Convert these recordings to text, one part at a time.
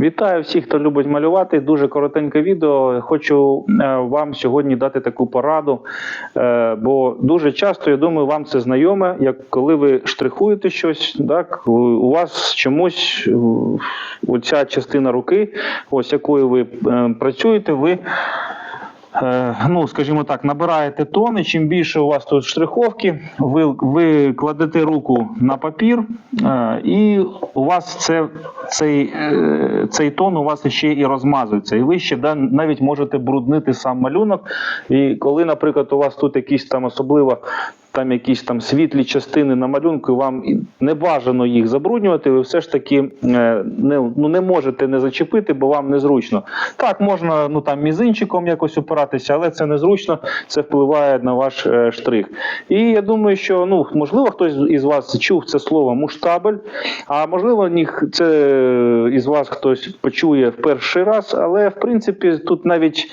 Вітаю всіх, хто любить малювати. Дуже коротеньке відео. Хочу е, вам сьогодні дати таку пораду, е, бо дуже часто, я думаю, вам це знайоме, як коли ви штрихуєте щось, так у- вас чомусь оця частина руки, ось якою ви е, працюєте, ви. Е, Ну, скажімо так, набираєте тони. Чим більше у вас тут штриховки, ви, ви кладете руку на папір, е, і у вас це, цей, е, цей тон у вас ще і розмазується. І ви ще навіть можете бруднити сам малюнок. І коли, наприклад, у вас тут якісь там особливо там якісь там світлі частини на малюнку, вам не бажано їх забруднювати, ви все ж таки е, не, ну, не можете не зачепити, бо вам незручно. Так, можна ну, там, мізинчиком якось опиратися, але це незручно, це впливає на ваш е, штрих. І я думаю, що ну, можливо хтось із вас чув це слово муштабель, а можливо, це е, із вас хтось почує в перший раз, але в принципі тут навіть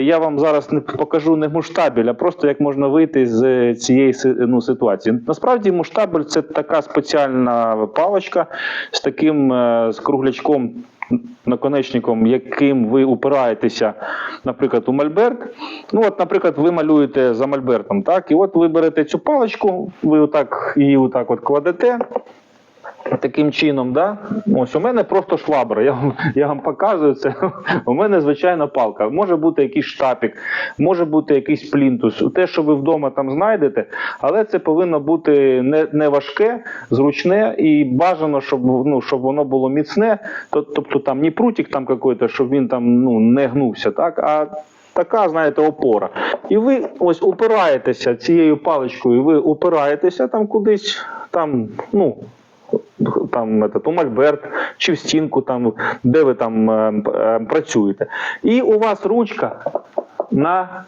я вам зараз не покажу не муштабель, а просто як можна вийти з е, цієї ну, ситуації. Насправді муштабель це така спеціальна паличка з таким е, з круглячком. Наконечником, яким ви упираєтеся, наприклад, у мольберт. Ну, от, наприклад, ви малюєте за мольбертом, так, і от ви берете цю паличку, ви отак її отак от кладете, Таким чином, да? ось у мене просто швабра. Я вам, я вам показую це. У мене звичайна палка. Може бути якийсь штапік, може бути якийсь плінтус. Те, що ви вдома там знайдете, але це повинно бути не, не важке, зручне і бажано, щоб ну, щоб воно було міцне. Тобто там не прутик там какой-то, щоб він там ну, не гнувся, так? а така, знаєте, опора. І ви ось упираєтеся цією паличкою, ви упираєтеся там кудись, там, ну там этот, у мольберт чи в стінку, там, де ви там е, е, працюєте. І у вас ручка на,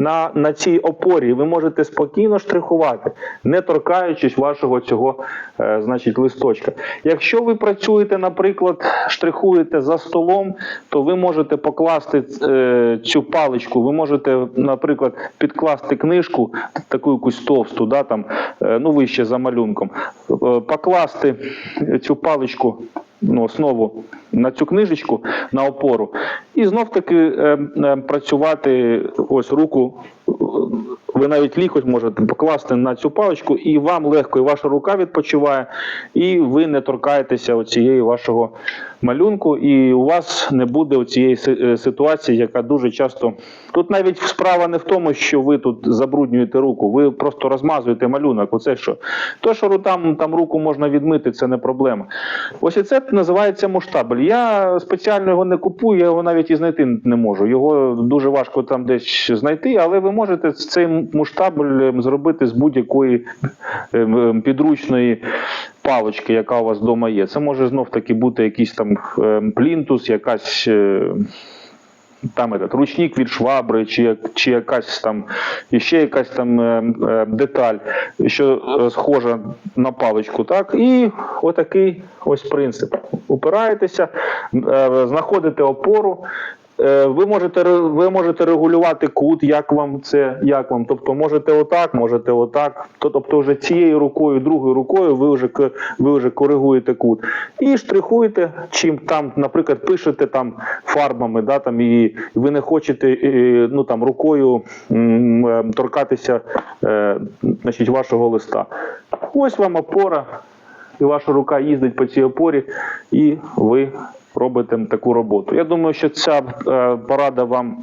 на, на цій опорі. Ви можете спокійно штрихувати, не торкаючись вашого цього е, значить, листочка. Якщо ви працюєте, наприклад, штрихуєте за столом, то ви можете покласти е, цю паличку, ви можете, наприклад, підкласти книжку, таку якусь товсту, да, там, е, ну вище за малюнком, е, покласти цю паличку. Ну, основу на цю книжечку на опору, і знов таки е, е, працювати ось руку. Ви навіть лікоть можете покласти на цю паличку, і вам легко, і ваша рука відпочиває, і ви не торкаєтеся оцієї вашого малюнку, і у вас не буде оцієї е, ситуації, яка дуже часто. Тут навіть справа не в тому, що ви тут забруднюєте руку, ви просто розмазуєте малюнок. Оце що. То, що там, там руку можна відмити, це не проблема. Ось і це називається муштабель. Я спеціально його не купую, я його навіть і знайти не можу. Його дуже важко там десь знайти, але ви можете цей муштабель зробити з будь-якої ем, ем, підручної палички, яка у вас вдома є. Це може знов таки бути якийсь там ем, плінтус, якась. е, Там этот, ручник від швабри, чи, чи якась там іще якась там е, деталь, що е, схожа на паличку, так? І отакий ось принцип. Упираєтеся, е, знаходите опору. Е, Ви можете ви можете регулювати кут, як вам це, як вам. Тобто можете отак, можете отак. Тобто, вже цією рукою, другою рукою ви вже ви вже коригуєте кут. І штрихуєте, чим там, наприклад, пишете там фарбами, да, там, і ви не хочете е, ну, там, рукою е, торкатися е, значить, вашого листа. Ось вам опора, і ваша рука їздить по цій опорі, і ви робите таку роботу. Я думаю, що ця е, порада вам.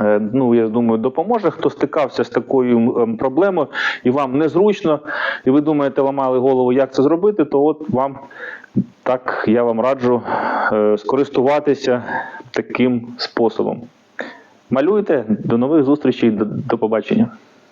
е, Ну, я думаю, допоможе. Хто стикався з такою ем, проблемою і вам незручно, і ви думаєте, ламали голову, як це зробити, то от вам так я вам раджу е, скористуватися таким способом. Малюйте, до нових зустрічей, до, до побачення.